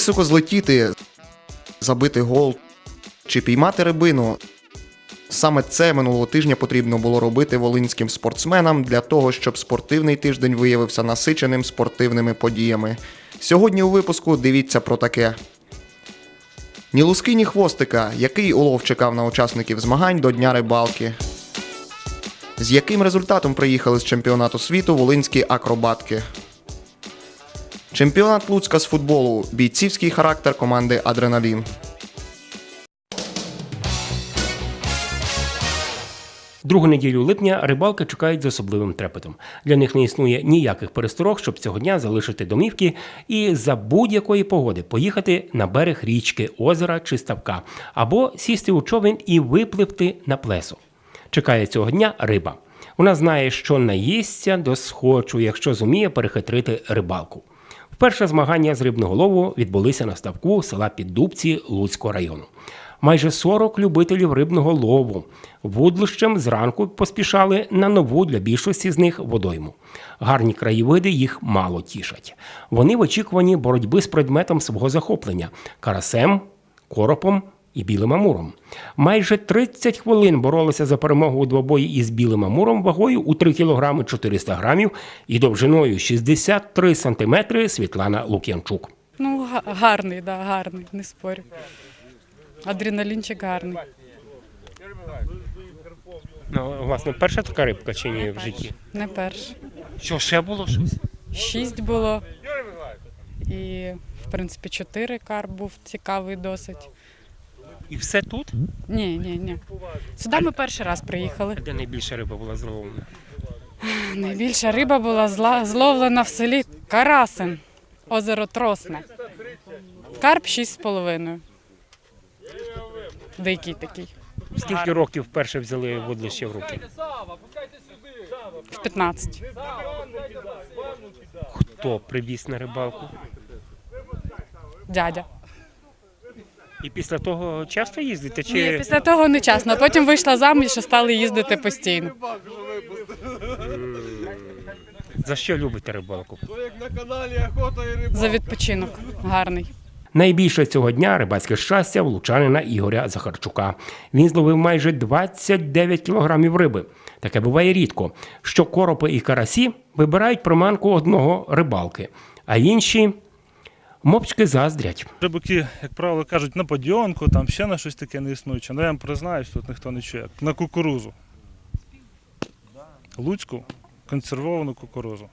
Високо злетіти, забити гол чи піймати рибину. Саме це минулого тижня потрібно було робити волинським спортсменам для того, щоб спортивний тиждень виявився насиченим спортивними подіями. Сьогодні у випуску дивіться про таке. Ні луски, ні хвостика, який улов чекав на учасників змагань до Дня рибалки. З яким результатом приїхали з чемпіонату світу волинські акробатки. Чемпіонат Луцька з футболу. Бійцівський характер команди Адреналін. Другу неділю липня рибалки чекають з особливим трепетом. Для них не існує ніяких пересторог, щоб цього дня залишити домівки і за будь-якої погоди поїхати на берег річки, озера чи ставка, або сісти у човен і випливти на плесо. Чекає цього дня риба. Вона знає, що наїсться до схочу, якщо зуміє перехитрити рибалку. Вперше змагання з рибного лову відбулися на ставку села Піддубці Луцького району. Майже 40 любителів рибного лову вудлищем зранку поспішали на нову для більшості з них водойму. Гарні краєвиди їх мало тішать. Вони в очікуванні боротьби з предметом свого захоплення карасем, коропом і білим амуром. Майже 30 хвилин боролися за перемогу у двобої із білим амуром вагою у 3 кг 400 грамів і довжиною 63 см Світлана Лук'янчук. Ну, гарний, да, гарний, не спорю. Адреналінчик гарний. Ну, власне, перша така рибка чи ні в житті? Не перший. Що ще було щось? Шість було. І, в принципі, чотири карп був цікавий досить. І все тут? Ні, ні, ні. Сюди ми перший раз приїхали. Де найбільша риба була зловлена? Найбільша риба була зла, зловлена в селі Карасин, озеро Тросне. Карп шість з половиною. Дикий такий. Скільки років вперше взяли водлище в руки? В 15. Хто привіз на рибалку? Дядя. І після того часто їздите? Ні, Чи після того не чесно. Потім вийшла заміж і стали їздити постійно. за що любите рибалку? За відпочинок. Гарний. Найбільше цього дня рибацьке щастя в лучанина Ігоря Захарчука. Він зловив майже 29 кілограмів риби. Таке буває рідко, що коропи і карасі вибирають приманку одного рибалки, а інші мовчки заздрять. Рибаки, як правило, кажуть на подйонку, там ще на щось таке не існуюче. Ну я вам признаюсь, тут ніхто не чує. На кукурузу. Луцьку консервовану кукурузу.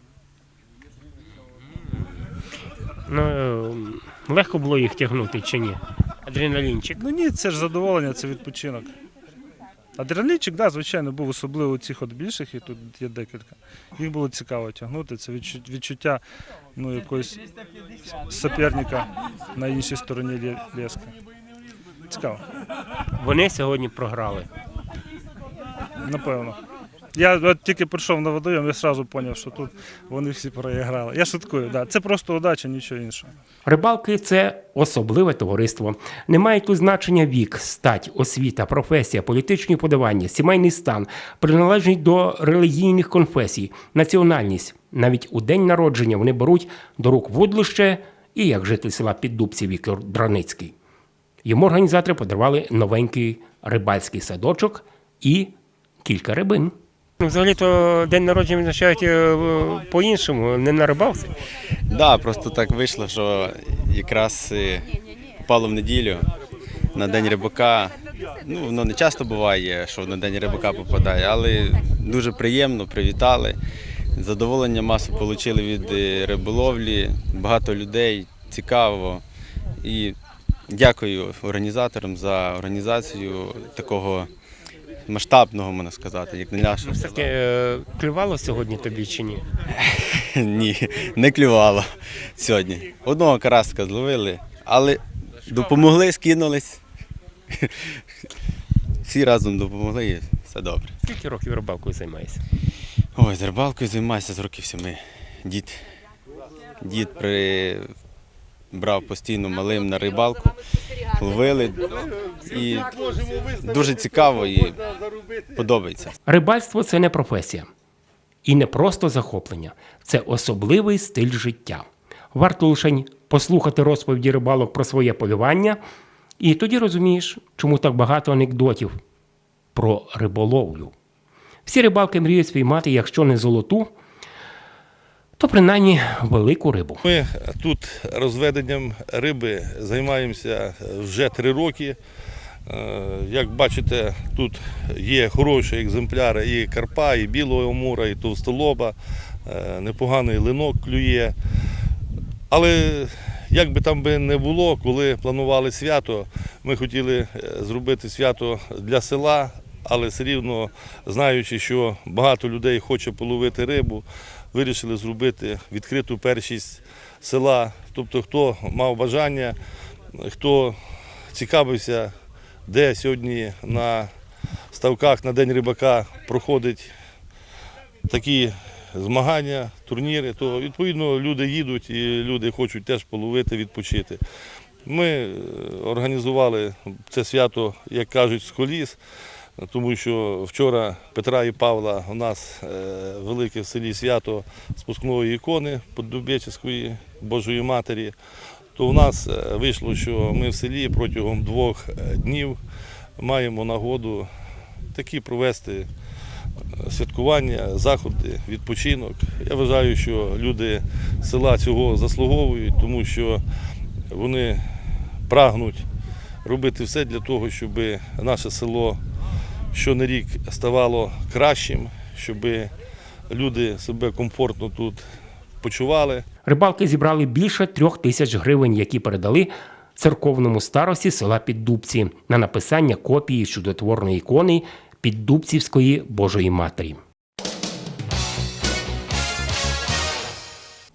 Ну, е, легко було їх тягнути чи ні? Адреналінчик. Ну ні, це ж задоволення, це відпочинок. Адреналінчик, да, звичайно, був особливо цих от більших, і тут є декілька. Їх було цікаво тягнути. Це відчуття ну, якогось суперника на іншій стороні лески. Цікаво, Вони сьогодні програли. напевно. Я от тільки прийшов на водойом, я одразу зрозумів, що тут вони всі проіграли. Я шуткую, да. це просто удача, нічого іншого. Рибалки це особливе товариство. Не має тут значення вік, стать, освіта, професія, політичні подавання, сімейний стан, приналежність до релігійних конфесій, національність. Навіть у день народження вони беруть до рук вудлище і як житель села Піддубці Віктор Драницький. Йому організатори подарували новенький рибальський садочок і кілька рибин. Ну, Взагалі-то день народження відзначають е, по-іншому, не на рибалці. Да, просто так вийшло, що якраз попало в неділю на День рибака. Ну, воно не часто буває, що на День рибака попадає, але дуже приємно, привітали. Задоволення масу отримали від е, риболовлі, багато людей, цікаво. І дякую організаторам за організацію такого масштабного, можна сказати, як не наша. Все-таки е, клювало сьогодні тобі чи ні? Ні, не клювало сьогодні. Одного караска зловили, але допомогли, скинулись. Всі разом допомогли і все добре. Скільки років рибалкою займаєшся? Ой, з рибалкою займаюся з років семи. Дід, дід при... брав постійно малим на рибалку, ловили. І дуже цікаво і подобається. Рибальство це не професія і не просто захоплення, це особливий стиль життя. Варто лише послухати розповіді рибалок про своє полювання, і тоді розумієш, чому так багато анекдотів про риболовлю. Всі рибалки мріють спіймати, якщо не золоту, то принаймні велику рибу. Ми тут розведенням риби займаємося вже три роки. Е, Як бачите, тут є хороші екземпляри і карпа, і білого амура, і товстолоба, е, непоганий линок клює. Але як би там би не було, коли планували свято, ми хотіли е, зробити свято для села, але все рівно знаючи, що багато людей хоче половити рибу, вирішили зробити відкриту першість села. Тобто, хто мав бажання, хто цікавився, де сьогодні на ставках на День рибака проходить такі змагання, турніри, то відповідно люди їдуть і люди хочуть теж половити, відпочити. Ми е, організували це свято, як кажуть, з коліс, тому що вчора Петра і Павла у нас е, велике в селі свято спускної ікони Поддубєчської Божої Матері. То в нас е, вийшло, що ми в селі протягом двох е, днів маємо нагоду такі провести е, святкування, заходи, відпочинок. Я вважаю, що люди села цього заслуговують, тому що вони прагнуть робити все для того, щоб наше село щонарік ставало кращим, щоб люди себе комфортно тут почували. Рибалки зібрали більше трьох тисяч гривень, які передали церковному старості села Піддубці на написання копії чудотворної ікони Піддубцівської Божої Матері.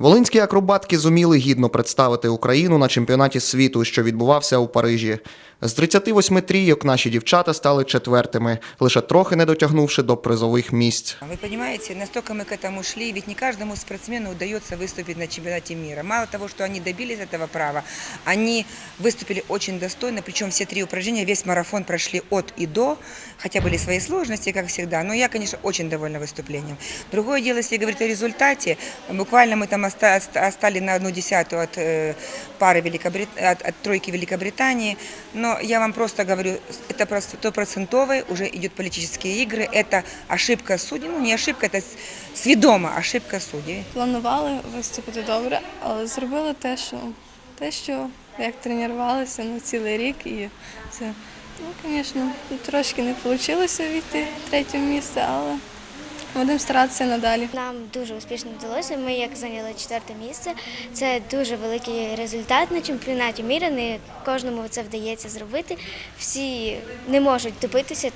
Волинські акробатки зуміли гідно представити Україну на чемпіонаті світу, що відбувався у Парижі. З 38 трійок наші дівчата стали четвертими, лише трохи не дотягнувши до призових місць. Вы понимаете, настолько мы к этому шли, ведь не каждому спортсмену удается выступить на чемпионате мира. Мало того, что они добились этого права, они выступили очень достойно, причем все три упражнения, весь марафон прошли от и до, хотя были свои сложности, как всегда, но я, конечно, очень довольна выступлением. Другое дело, если говорить о результате, буквально мы там оста- оста- остали на одну десятую от э, пары Великобрит... от, от тройки Великобритании, но я вам просто говорю, это просто стопроцентовые уже идут политические игры, это ошибка судей, ну не ошибка, это с- свідома ошибка судей. Планували виступити добре, але зробили те, що те, що як тренувалися на цілий рік, і це ну, звісно, тут трошки не вийшло війти в третє місце, але будемо старатися надалі. Нам дуже успішно вдалося. Ми як зайняли четверте місце. Це дуже великий результат на чемпіонаті міра. Не кожному це вдається зробити. Всі не можуть добитися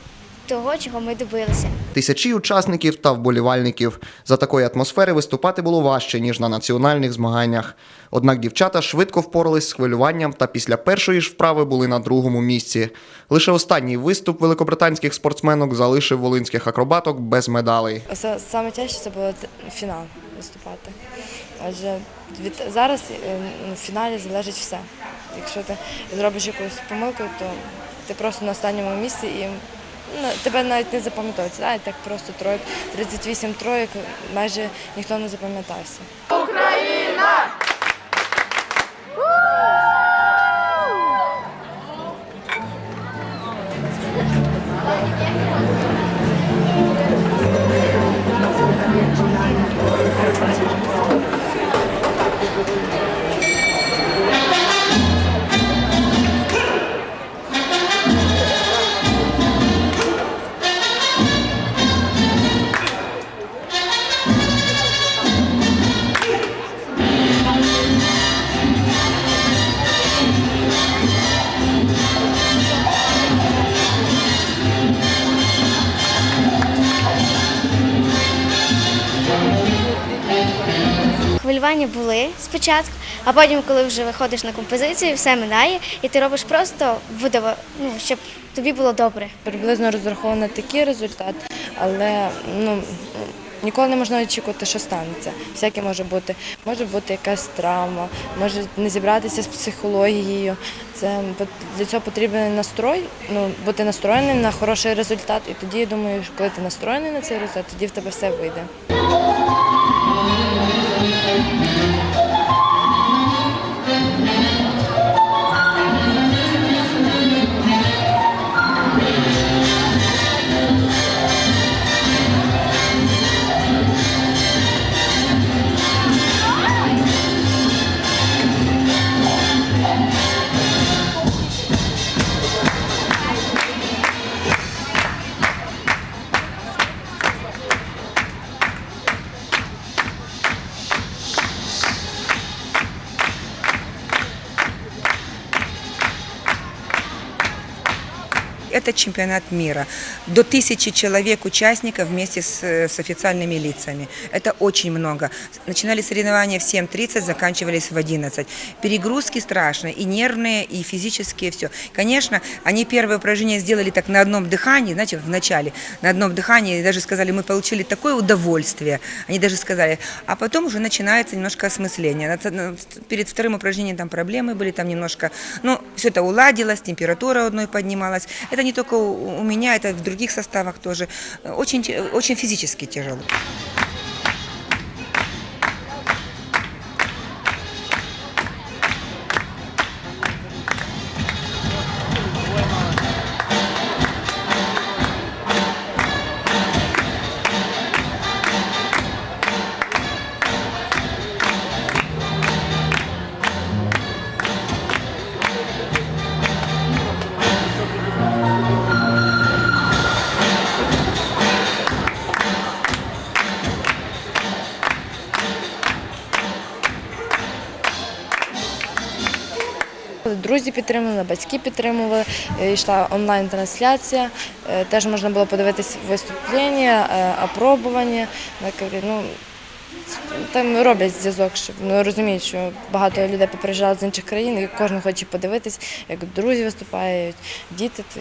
того, чого ми добилися. Тисячі учасників та вболівальників. За такої атмосфери виступати було важче, ніж на національних змаганнях. Однак дівчата швидко впорались з хвилюванням та після першої ж вправи були на другому місці. Лише останній виступ великобританських спортсменок залишив волинських акробаток без медалей. Са- Саме тяжче це було фінал виступати. Адже від зараз е, ну, в фіналі залежить все. Якщо ти зробиш якусь помилку, то ти просто на останньому місці і ну, тебе навіть не запам'ятається. Да? Так просто троєк, 38 троєк, майже ніхто не запам'ятався. Хвилювання були спочатку, а потім, коли вже виходиш на композицію, все минає, і ти робиш просто видово, ну, щоб тобі було добре. Приблизно розраховано на такий результат, але ну, ніколи не можна очікувати, що станеться. Всяке може бути. Може бути якась травма, може не зібратися з психологією. Це для цього потрібен настрой, ну, бути настроєним на хороший результат. І тоді, я думаю, коли ти настроєний на цей результат, тоді в тебе все вийде. Это чемпионат мира. До тысячи человек участников вместе с, э, с официальными лицами. Это очень много. Начинали соревнования в 7.30, заканчивались в 11. Перегрузки страшные, и нервные, и физические, все. Конечно, они первое упражнение сделали так на одном дыхании, знаете, в начале, на одном дыхании, и даже сказали, мы получили такое удовольствие. Они даже сказали, а потом уже начинается немножко осмысление. Перед вторым упражнением там проблемы были, там немножко, ну, все это уладилось, температура одной поднималась. Это не только у меня, это в других составах тоже. Очень, очень физически тяжело. Друзі підтримували, батьки підтримували, е, йшла онлайн-трансляція, е, теж можна було подивитись виступлення, е, опробування. Ну, там роблять зв'язок, щоб ну, розуміють, що багато людей поприїжджали з інших країн, і кожен хоче подивитись, як друзі виступають, діти, то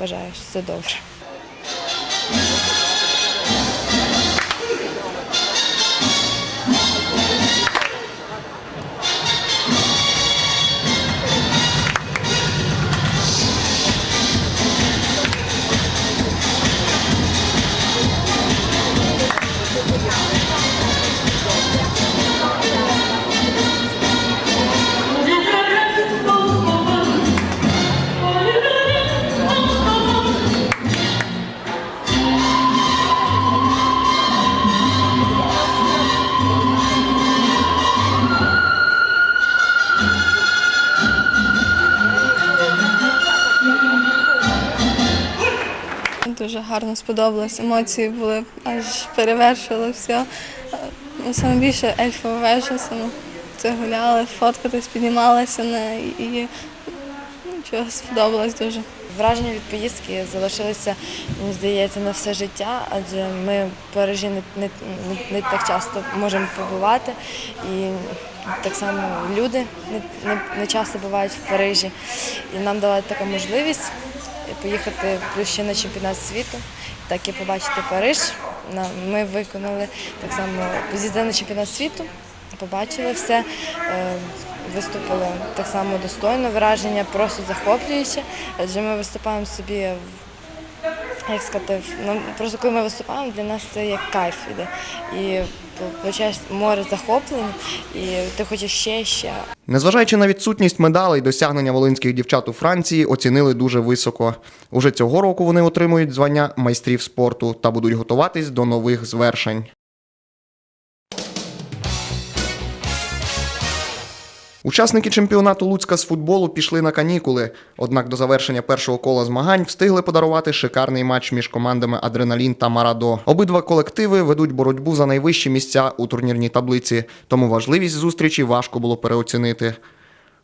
вважаю, що все добре. Гарно сподобалось. Емоції були аж перевершили все. Саме більше ельфова вежа, саме це гуляли, фоткатись, піднімалися на і нічого сподобалось дуже. Враження від поїздки залишилися, мені здається, на все життя, адже ми в Парижі не, не, не так часто можемо побувати. І так само люди не, не, не часто бувають в Парижі. І нам дала така можливість поїхати ще на чемпіонат світу, так і побачити Париж. Ми виконали так само, з'їздили на чемпіонат світу, побачили все. е, Виступили так само достойно, враження просто захоплююче, адже ми виступаємо собі як сказати, ну, просто коли ми виступаємо, для нас це як кайф іде. І получаєш море захоплень, і ти хочеш ще ще. Незважаючи на відсутність медалей, досягнення волинських дівчат у Франції оцінили дуже високо. Уже цього року вони отримують звання майстрів спорту та будуть готуватись до нових звершень. Учасники чемпіонату Луцька з футболу пішли на канікули. Однак до завершення першого кола змагань встигли подарувати шикарний матч між командами Адреналін та Марадо. Обидва колективи ведуть боротьбу за найвищі місця у турнірній таблиці, тому важливість зустрічі важко було переоцінити.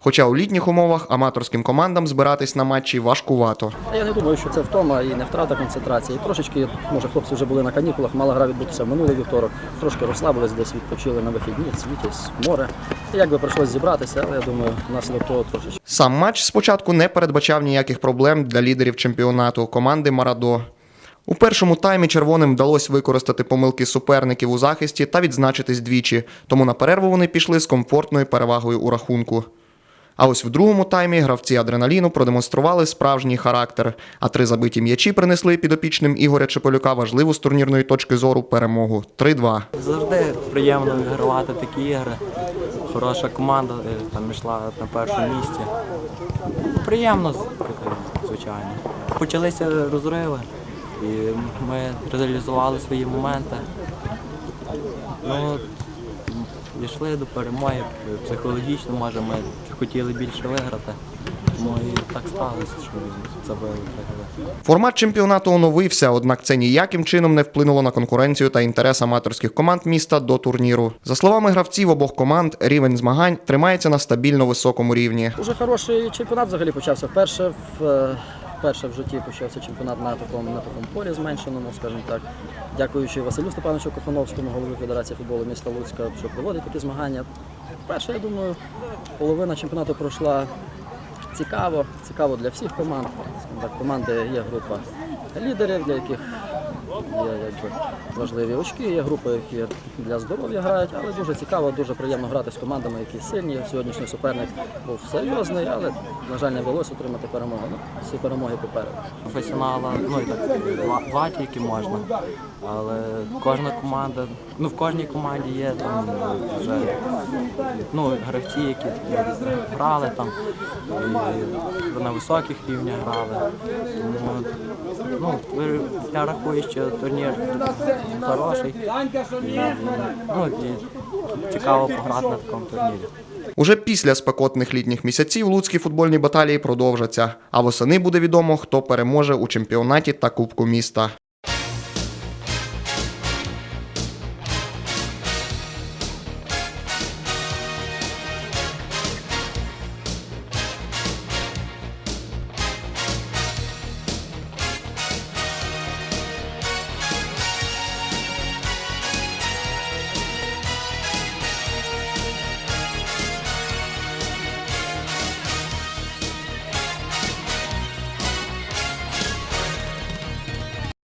Хоча у літніх умовах аматорським командам збиратись на матчі важкувато. Я не думаю, що це втома і не втрата концентрації. Трошечки, може, хлопці вже були на канікулах, мала гра відбутися в минулий вівторок, трошки розслабились, десь відпочили на вихідні, світязь, море. Як би прийшлось зібратися, але я думаю, внаслідок того трошечки. Сам матч спочатку не передбачав ніяких проблем для лідерів чемпіонату команди Марадо. У першому таймі червоним вдалося використати помилки суперників у захисті та відзначитись двічі, тому на перерву вони пішли з комфортною перевагою у рахунку. А ось в другому таймі гравці адреналіну продемонстрували справжній характер, а три забиті м'ячі принесли підопічним Ігоря Чеполюка важливу з турнірної точки зору перемогу 3-2. Завжди приємно вигравати такі ігри. Хороша команда е, там йшла на першому місці. Приємно, звичайно. Почалися розриви, і ми реалізували свої моменти. Ну, дійшли до перемоги психологічно, може, ми хотіли більше виграти. Тому і так сталося, що забили так. Формат чемпіонату оновився, однак це ніяким чином не вплинуло на конкуренцію та інтерес аматорських команд міста до турніру. За словами гравців обох команд, рівень змагань тримається на стабільно високому рівні. Дуже хороший чемпіонат взагалі почався. Вперше в е, вперше в житті почався чемпіонат на такому, на такому полі зменшеному, скажімо так. Дякуючи Василю Степановичу Кохановському, голові Федерації футболу міста Луцька, що проводить такі змагання. Перше, я думаю, половина чемпіонату пройшла цікаво, цікаво для всіх команд. Команди є група лідерів, для яких є якби, важливі очки, є групи, які для здоров'я грають, але дуже цікаво, дуже приємно грати з командами, які сильні. Сьогоднішній суперник був серйозний, але, на жаль, не вдалося отримати перемогу. Ну, всі перемоги попереду. Професіонала, ну і так два, тільки можна. Але кожна команда, ну в кожній команді є там вже ну, гравці, які грали там і на високих рівнях грали. Тому ну, я рахую, що турнір хороший. Ну, і цікаво пограти на такому турнірі. Уже після спекотних літніх місяців луцькі футбольні баталії продовжаться, а восени буде відомо, хто переможе у чемпіонаті та Кубку міста.